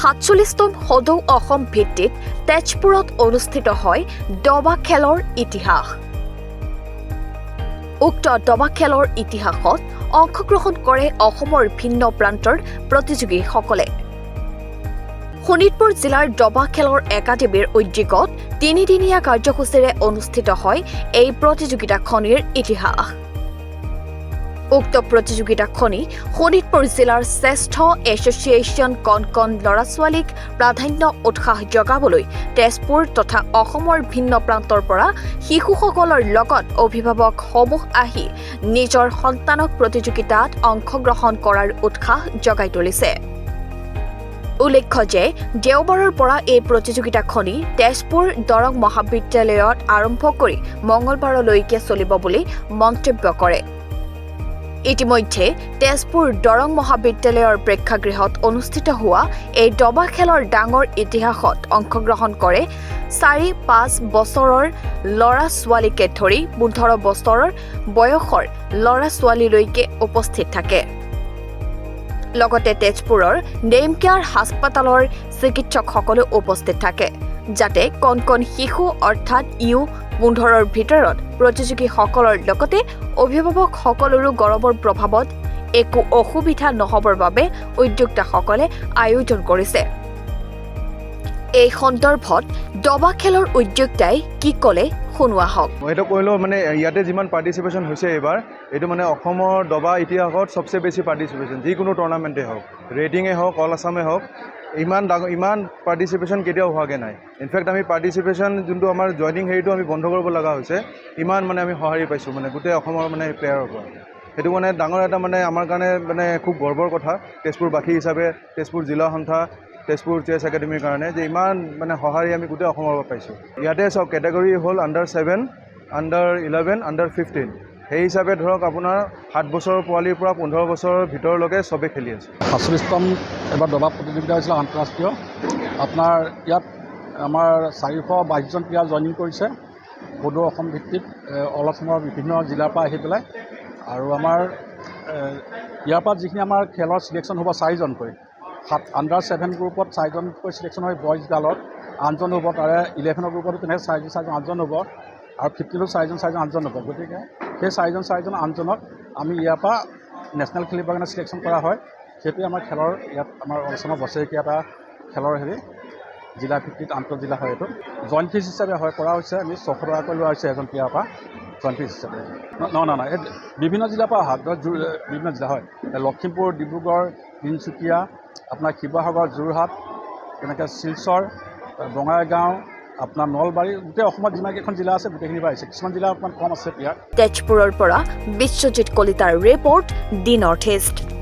সাতচল্লিছতম সদৌ অসম ভিত্তিত তেজপুৰত অনুষ্ঠিত হয় দবা খেলৰ ইতিহাস। উক্ত দবা খেলৰ ইতিহাসত অংশগ্ৰহণ কৰে অসমৰ ভিন্ন প্ৰান্তৰ প্ৰতিযোগীসকলে। শোণিতপুৰ জিলাৰ দবা খেলৰ একাডেমীৰ উদ্যোগত তিনিদিনীয়া কাৰ্যসূচীৰে অনুষ্ঠিত হয় এই প্ৰতিযোগিতাখনিৰ ইতিহাস। উক্ত প্ৰতিযোগিতাখনি শোণিতপুৰ জিলাৰ শ্ৰেষ্ঠ এছ'চিয়েশ্যন কণ কণ ল'ৰা ছোৱালীক প্ৰাধান্য উৎসাহ জগাবলৈ তেজপুৰ তথা অসমৰ ভিন্ন প্ৰান্তৰ পৰা শিশুসকলৰ লগত অভিভাৱকসমূহ আহি নিজৰ সন্তানক প্ৰতিযোগিতাত অংশগ্ৰহণ কৰাৰ উৎসাহ জগাই তুলিছে। উল্লেখ্য যে দেওবাৰৰ পৰা এই প্ৰতিযোগিতাখনি তেজপুৰ দৰং মহাবিদ্যালয়ত আৰম্ভ কৰি মঙলবাৰলৈকে চলিব বুলি মন্তব্য কৰে। ইতিমধ্যে তেজপুৰ দৰং মহাবিদ্যালয়ৰ প্ৰেক্ষাগৃহত অনুষ্ঠিত হোৱা এই দবা খেলৰ ডাঙৰ ইতিহাসত অংশগ্ৰহণ কৰে চাৰি পাঁচ বছৰৰ ল'ৰা ছোৱালীকে ধৰি পোন্ধৰ বছৰৰ বয়সৰ ল'ৰা ছোৱালীলৈকে উপস্থিত থাকে। লগতে তেজপুৰৰ নেম কেয়াৰ হাস্পতালৰ চিকিৎসকসকলো উপস্থিত থাকে, যাতে কণ কণ শিশু অৰ্থাৎ ইউ পোন্ধৰৰ ভিতৰত প্ৰতিযোগীসকলৰ লগতে অভিভাৱকসকলৰো গৌৰৱৰ প্ৰভাৱত একো অসুবিধা নহবৰ বাবে উদ্যোক্তাসকলে আয়োজন কৰিছে। এই সন্দৰ্ভত দবা খেলৰ উদ্যোক্তাই কি ক'লে? শুনোৱা হওক। এইটো কৰিলোঁ মানে ইয়াতে যিমান পাৰ্টিচিপেশ্যন হৈছে এইবাৰ, এইটো মানে অসমৰ দবা ইতিহাসত চবচে বেছি পাৰ্টিচিপেশ্যন যিকোনো টুৰ্ণামেণ্টেই হওক ৰেডিঙেই হওক অল আছামেই হওক, ইমান ডাঙৰ, ইমান পাৰ্টিচিপেশ্যন কেতিয়াও হোৱাগৈ নাই। ইনফেক্ট আমি পাৰ্টিচিপেশ্যন যোনটো আমাৰ জইনিং হেৰিটো আমি বন্ধ কৰিব লগা হৈছে, ইমান মানে আমি সঁহাৰি পাইছোঁ মানে গোটেই অসমৰ মানে প্লেয়াৰৰ পৰা। সেইটো মানে ডাঙৰ এটা মানে আমাৰ কাৰণে মানে খুব গৰ্বৰ কথা। তেজপুৰবাসী হিচাপে তেজপুৰ জিলা সন্থা তেজপুৰ চেছ একাডেমীৰ কাৰণে যে ইমান মানে সঁহাৰি আমি গোটেই অসমৰ পৰা পাইছোঁ। ইয়াতে চাওক কেটেগৰী হ'ল under seven under eleven under fifteen সেই হিচাপে ধৰক আপোনাৰ সাত বছৰৰ পোৱালিৰ পৰা পোন্ধৰ বছৰৰ ভিতৰলৈকে চবেই খেলি আছে। সাতচল্লিছতম এবাৰ দবা প্ৰতিযোগিতা হৈছিলে আন্তঃৰাষ্ট্ৰীয়। আপোনাৰ ইয়াত আমাৰ চাৰিশ বাইছজন প্লেয়াৰ জইনিং কৰিছে। সদৌ অসম ভিত্তিত অল অসমৰ বিভিন্ন জিলাৰ পৰা আহি পেলাই আৰু আমাৰ ইয়াৰ পৰা যিখিনি আমাৰ খেলৰ চিলেকশ্যন হ'ব চাৰিজনকৈ। সাত আণ্ডাৰ ছেভেন গ্ৰুপত চাৰিজনকৈ চিলেকশ্যন হয় বইজ গালত আঠজন হ'ব তাৰে ইলেভেনৰ গ্ৰুপতো তেনেকৈ চাৰিজন চাৰিজন আঠজন হ'ব। আৰু ফিফটিনত চাৰিজন চাৰিজন আঠজন হ'ব। গতিকে সেই চাৰিজন চাৰিজন আঠজনক আমি ইয়াৰ পৰা নেশ্যনেল খেলিবৰ কাৰণে চিলেকশ্যন কৰা হয়। সেইটোৱে আমাৰ খেলৰ ইয়াত আমাৰ অসমৰ বছৰেকীয়া এটা খেলৰ হেৰি। জিলা ভিত্তিত আন্তঃজিলা হয় এইটো। জইণ্ট ফিজ হিচাপে হয়, কৰা হৈছে, আমি ছশ টকাকৈ লোৱা হৈছে এজন প্লেয়াৰৰ পৰা জইণ্ট ফিজ হিচাপে। নহয় নহয় এই বিভিন্ন জিলাৰ পৰা অহা বিভিন্ন জিলা হয়। লখিমপুৰ, ডিব্ৰুগড়, তিনিচুকীয়া, আপোনাৰ শিৱসাগৰ, যোৰহাট, তেনেকৈ শিলচৰ, বঙাইগাঁও, আপোনাৰ নলবাৰী, গোটেই অসমত যিমানকেইখন জিলা আছে, গোটেইখিনিৰ পৰা আহিছে। কিছুমান জিলা অকণমান কম আছে প্লেয়াৰ তেজপুৰৰ পৰা বিশ্বজিৎ কলিতাৰ ৰিপৰ্ট দি নৰ্থ ইষ্ট।